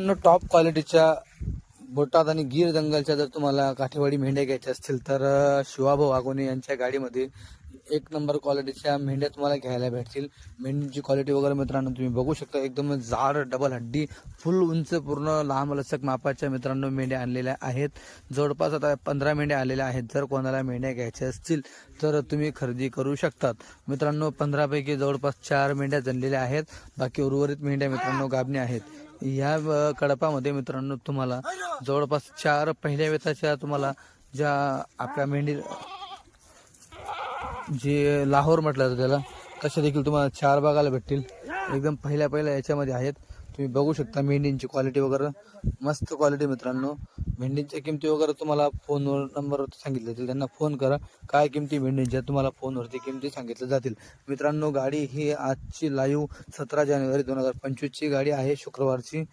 मित्रांनो टॉप क्वालिटीच्या बोटात आणि गीर जंगलच्या जर तुम्हाला काठेवाडी मेंढ्या घ्यायच्या असतील तर शिवाभाऊ आगोने यांच्या गाडीमध्ये एक नंबर क्वालिटीच्या मेंढ्या तुम्हाला घ्यायला भेटतील. मेंढीची क्वालिटी वगैरे मित्रांनो तुम्ही बघू शकता. एकदम जाड डबल हड्डी फुल उंच पूर्ण लांब लचक मापाच्या मित्रांनो मेंढ्या आणलेल्या आहेत. जवळपास आता पंधरा मेंढ्या आलेल्या आहेत. जर कोणाला मेंढ्या घ्यायच्या असतील तर तुम्ही खरेदी करू शकतात. मित्रांनो पंधरापैकी जवळपास चार मेंढ्या जनलेल्या आहेत. बाकी उर्वरित मेंढ्या मित्रांनो गाबणे आहेत. या कडपामध्ये मित्रांनो तुम्हाला जवळपास चार पहिल्या वेताच्या तुम्हाला ज्या आपल्या मेंढी जे लाहोर म्हटलं जातं त्याला तसे देखील तुम्हाला चार बघायला भेटतील. एकदम पहिल्या पहिल्या याच्यामध्ये आहेत. तुम्ही बघू शकता मेंढींची क्वालिटी वगैरे. मस्त क्वालिटी मित्रांनो. मेंढींच्या किमती वगैरे तुम्हाला फोनवर नंबरवरती सांगितले जातील. त्यांना फोन करा. काय किमती मेंढींच्या तुम्हाला फोनवरती किमती सांगितल्या जातील. मित्रांनो गाडी ही आजची लाईव्ह सतरा जानेवारी दोन हजार पंचवीसची गाडी आहे. शुक्रवारची.